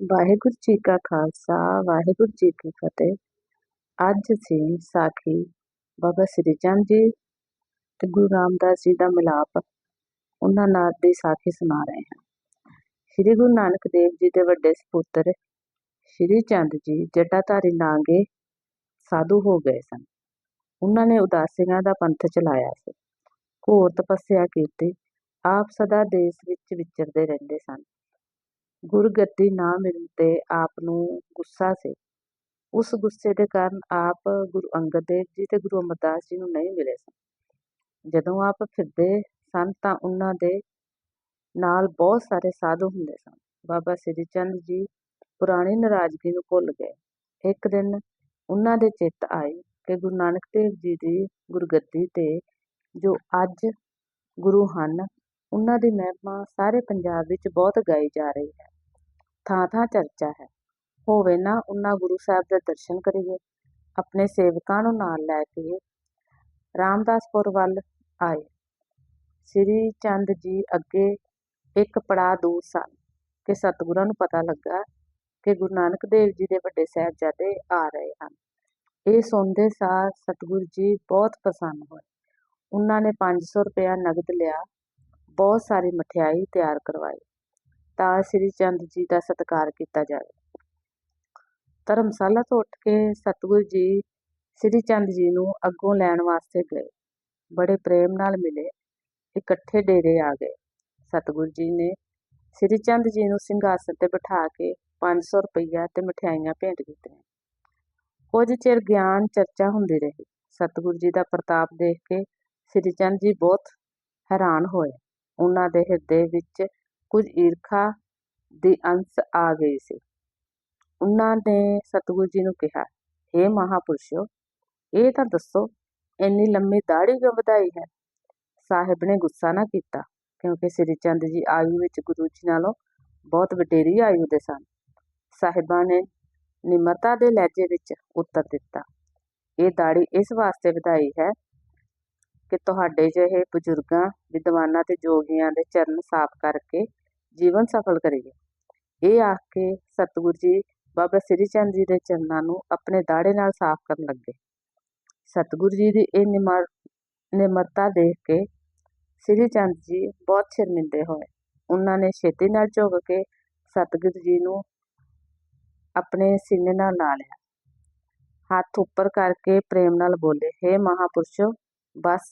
ਵਾਹਿਗੁਰੂ ਜੀ ਕਾ ਖਾਲਸਾ, ਵਾਹਿਗੁਰੂ ਜੀ ਕੀ ਫਤਿਹ। ਅੱਜ ਅਸੀਂ ਸਾਖੀ ਬਾਬਾ ਸ੍ਰੀ ਚੰਦ ਜੀ ਤੇ ਗੁਰੂ ਰਾਮਦਾਸ ਜੀ ਦਾ ਮਿਲਾਪ ਉਹਨਾਂ ਨਾਲ ਦੀ ਸਾਖੀ ਸੁਣਾ ਰਹੇ ਹਾਂ। ਸ੍ਰੀ ਗੁਰੂ ਨਾਨਕ ਦੇਵ ਜੀ ਦੇ ਵੱਡੇ ਸਪੁੱਤਰ ਸ੍ਰੀ ਚੰਦ ਜੀ ਜਟਾਧਾਰੀ ਨਾਂਗੇ ਸਾਧੂ ਹੋ ਗਏ ਸਨ। ਉਹਨਾਂ ਨੇ ਉਦਾਸੀਆਂ ਦਾ ਪੰਥ ਚਲਾਇਆ ਸੀ। ਘੋਰ ਤਪੱਸਿਆ ਕੀਤੀ, ਆਪ ਸਦਾ ਦੇਸ਼ ਵਿੱਚ ਵਿਚਰਦੇ ਰਹਿੰਦੇ ਸਨ। ਗੁਰਗੱਦੀ ਨਾ ਮਿਲਣ ਤੇ ਆਪ ਨੂੰ ਗੁੱਸਾ ਸੀ। ਉਸ ਗੁੱਸੇ ਦੇ ਕਾਰਨ ਆਪ ਗੁਰੂ ਅੰਗਦ ਦੇਵ ਜੀ ਤੇ ਗੁਰੂ ਅਮਰਦਾਸ ਜੀ ਨੂੰ ਨਹੀਂ ਮਿਲੇ ਸਨ। ਜਦੋਂ ਆਪ ਫਿਰਦੇ ਸਨ ਤਾਂ ਉਹਨਾਂ ਦੇ ਨਾਲ ਬਹੁਤ ਸਾਰੇ ਸਾਧੂ ਹੁੰਦੇ ਸਨ। ਬਾਬਾ ਸ੍ਰੀ ਚੰਦ ਜੀ ਪੁਰਾਣੀ ਨਾਰਾਜ਼ਗੀ ਨੂੰ ਭੁੱਲ ਗਏ। ਇੱਕ ਦਿਨ ਉਹਨਾਂ ਦੇ ਚਿੱਤ ਆਈ ਕਿ ਗੁਰੂ ਨਾਨਕ ਦੇਵ ਜੀ ਦੀ ਗੁਰਗੱਦੀ ਤੇ ਜੋ ਅੱਜ ਗੁਰੂ ਹਨ ਉਹਨਾਂ ਦੀ ਮਹਿਮਾ ਸਾਰੇ ਪੰਜਾਬ ਵਿੱਚ ਬਹੁਤ ਗਾਈ ਜਾ ਰਹੀ ਹੈ। ਥਾਂ ਥਾਂ ਚਰਚਾ ਹੈ। ਹੋਵੇ ਨਾ ਉਹਨਾਂ ਗੁਰੂ ਸਾਹਿਬ ਦੇ ਦਰਸ਼ਨ ਕਰੀਏ, ਆਪਣੇ ਸੇਵਕਾਂ ਨੂੰ ਨਾਲ ਲੈ ਕੇ ਰਾਮਦਾਸਪੁਰ ਵੱਲ ਆਏ। ਸ੍ਰੀ ਚੰਦ ਜੀ ਅੱਗੇ ਇੱਕ ਪੜਾਅ ਦੂਰ ਸਨ ਕਿ ਸਤਿਗੁਰਾਂ ਨੂੰ ਪਤਾ ਲੱਗਾ ਕਿ ਗੁਰੂ ਨਾਨਕ ਦੇਵ ਜੀ ਦੇ ਵੱਡੇ ਸਾਹਿਬਜ਼ਾਦੇ ਆ ਰਹੇ ਹਨ। ਇਹ ਸੁਣਦੇ ਸਾਰ ਸਤਿਗੁਰ ਜੀ ਬਹੁਤ ਪ੍ਰਸੰਨ ਹੋਏ। ਉਹਨਾਂ ਨੇ 500 ਰੁਪਇਆ ਨਗਦ ਲਿਆ ਬਹੁਤ ਸਾਰੀ ਮਠਿਆਈ ਤਿਆਰ ਕਰਵਾਈ ਤਾਂ ਸ੍ਰੀ ਚੰਦ ਜੀ ਦਾ ਸਤਿਕਾਰ ਕੀਤਾ ਜਾਵੇ। ਧਰਮਸ਼ਾਲਾ ਤੋਂ ਉੱਠ ਕੇ ਸਤਿਗੁਰੂ ਜੀ ਸ੍ਰੀ ਚੰਦ ਜੀ ਨੂੰ ਅੱਗੋਂ ਲੈਣ ਵਾਸਤੇ ਗਏ। ਬੜੇ ਪ੍ਰੇਮ ਨਾਲ ਮਿਲੇ। ਇਕੱਠੇ ਡੇਰੇ ਆ ਗਏ। ਸਤਿਗੁਰੂ ਜੀ ਨੇ ਸ੍ਰੀ ਚੰਦ ਜੀ ਨੂੰ ਸਿੰਘਾਸਨ ਤੇ ਬਿਠਾ ਕੇ 500 ਰੁਪਈਆ ਤੇ ਮਠਿਆਈਆਂ ਭੇਂਟ ਕੀਤੀਆਂ। ਕੁਝ ਚਿਰ ਗਿਆਨ ਚਰਚਾ ਹੁੰਦੀ ਰਹੀ। ਸਤਿਗੁਰੂ ਜੀ ਦਾ ਪ੍ਰਤਾਪ ਦੇਖ ਕੇ ਸ੍ਰੀ ਚੰਦ ਜੀ ਬਹੁਤ ਹੈਰਾਨ ਹੋਏ। ਉਹਨਾਂ ਦੇ ਹਿਰਦੇ ਵਿੱਚ ਕੁਝ ਈਰਖਾ ਦੀ ਅੰਸ਼ ਆ ਗਈ ਸੀ। ਉਹਨਾਂ ਨੇ ਸਤਿਗੁਰੂ ਜੀ ਨੂੰ ਕਿਹਾ हे ਮਹਾਪੁਰਸ਼ੋ, ਇਹ ਤਾਂ ਦੱਸੋ, ਇੰਨੀ ਲੰਮੀ ਦਾੜੀ ਕਿਉਂ ਵਧਾਈ ਹੈ? ਸਾਹਿਬ ਨੇ ਗੁੱਸਾ ਨਾ ਕੀਤਾ, ਕਿਉਂਕਿ ਸ੍ਰੀ ਚੰਦ ਜੀ ਆਯੂ ਵਿੱਚ ਗੁਰੂ ਜੀ ਨਾਲੋਂ ਬਹੁਤ ਵਡੇਰੀ ਆਯੂ ਦੇ ਸਨ। ਸਾਹਿਬਾਂ ਨੇ ਨਿਮਰਤਾ ਦੇ ਲਹਿਜੇ ਵਿੱਚ ਉੱਤਰ ਦਿੱਤਾ, ਇਹ ਦਾੜੀ ਇਸ ਵਾਸਤੇ ਵਧਾਈ ਹੈ ਕਿ ਤੁਹਾਡੇ ਜਿਹੇ ਬਜ਼ੁਰਗਾਂ, ਵਿਦਵਾਨਾਂ ਤੇ ਜੋਗੀਆਂ ਦੇ ਚਰਨ ਸਾਫ਼ ਕਰਕੇ ਜੀਵਨ ਸਫਲ ਕਰੀਏ। ਇਹ ਆਖ ਕੇ ਸਤਿਗੁਰੂ ਜੀ ਬਾਬਾ ਸ੍ਰੀ ਚੰਦ ਜੀ ਦੇ ਚਰਨਾਂ ਨੂੰ ਆਪਣੇ ਦਾੜੇ ਨਾਲ ਸਾਫ਼ ਕਰਨ ਲੱਗੇ। ਸਤਿਗੁਰੂ ਜੀ ਦੀ ਇਹ ਨਿਮਰ, ਨਿਮਰਤਾ ਦੇਖ ਕੇ ਸ੍ਰੀ ਚੰਦ ਜੀ ਬਹੁਤ ਸ਼ਰਮਿੰਦੇ ਹੋਏ। ਉਹਨਾਂ ਨੇ ਛੇਤੀ ਨਾਲ ਝੁਕ ਕੇ ਸਤਿਗੁਰੂ ਜੀ ਨੂੰ ਆਪਣੇ ਸੀਨੇ ਨਾਲ ਲਾ ਲਿਆ। ਹੱਥ ਉੱਪਰ ਕਰਕੇ ਪ੍ਰੇਮ ਨਾਲ ਬੋਲੇ हे ਮਹਾਪੁਰਸ਼ੋ ਬਸ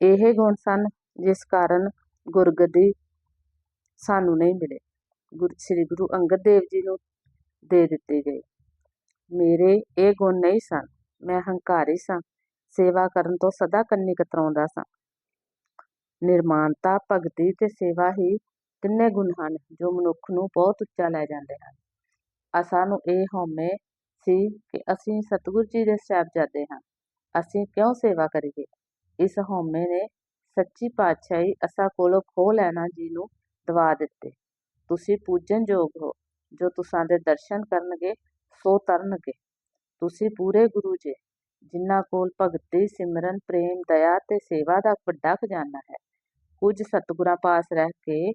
ਇਹ ਗੁਣ ਸਨ ਜਿਸ ਕਾਰਨ ਗੁਰਗੱਦੀ ਸਾਨੂੰ ਨਹੀਂ ਮਿਲੇ। ਗੁਰੂ, ਸ੍ਰੀ ਗੁਰੂ ਅੰਗਦ ਦੇਵ ਜੀ ਨੂੰ ਦੇ ਦਿੱਤੀ ਗਈ। ਮੇਰੇ ਇਹ ਗੁਣ ਨਹੀਂ ਸਨ। ਮੈਂ ਹੰਕਾਰੀ ਸਾਂ। ਸੇਵਾ ਕਰਨ ਤੋਂ ਸਦਾ ਕੰਨੀ ਕਤਰਾਉਂਦਾ ਸਾਂ। ਨਿਰਮਾਨਤਾ ਭਗਤੀ ਤੇ ਸੇਵਾ ਹੀ ਤਿੰਨੇ ਗੁਣ ਹਨ ਜੋ ਮਨੁੱਖ ਨੂੰ ਬਹੁਤ ਉੱਚਾ ਲੈ ਜਾਂਦੇ ਹਨ। ਅਸਾਂ ਨੂੰ ਇਹ ਹਉਮੈ ਸੀ ਕਿ ਅਸੀਂ ਸਤਿਗੁਰ ਜੀ ਦੇ ਸਾਹਿਬਜ਼ਾਦੇ ਹਾਂ। ਅਸੀਂ ਕਿਉਂ ਸੇਵਾ ਕਰੀਏ? ਇਸ ਹਉਮੈ ਨੇ ਸੱਚੀ ਪਾਤਸ਼ਾਹੀ ਅਸਾਂ ਕੋਲੋਂ ਖੋਹ ਲੈਣਾ ਜੀ ਨੂੰ ਦਵਾ ਦਿੱਤੇ। ਤੁਸੀਂ ਪੂਜਨ ਯੋਗ ਹੋ, ਜੋ ਤੁਸਾਂ ਦੇ ਦਰਸ਼ਨ ਕਰਨਗੇ, ਸੋ ਤਰਨਗੇ। ਤੁਸੀਂ ਪੂਰੇ ਗੁਰੂ ਜੀ, ਜਿਨ੍ਹਾਂ ਕੋਲ ਭਗਤੀ, ਸਿਮਰਨ, ਪ੍ਰੇਮ, ਦਇਆ ਤੇ ਸੇਵਾ ਦਾ ਵੱਡਾ ਖਜ਼ਾਨਾ ਹੈ। ਕੁਝ ਸਤਿਗੁਰਾਂ ਪਾਸ ਰਹਿ ਕੇ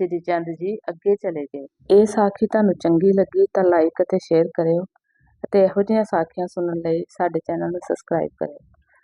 ਸ੍ਰੀ ਚੰਦ ਜੀ ਅੱਗੇ ਚਲੇ ਗਏ। ਇਹ ਸਾਖੀ ਤੁਹਾਨੂੰ ਚੰਗੀ ਲੱਗੀ ਤਾਂ ਲਾਈਕ ਅਤੇ ਸ਼ੇਅਰ ਕਰਿਓ ਅਤੇ ਇਹੋ ਜਿਹੀਆਂ ਸਾਖੀਆਂ ਸੁਣਨ ਲਈ ਸਾਡੇ ਚੈਨਲ ਨੂੰ ਸਬਸਕ੍ਰਾਈਬ ਕਰਿਓ।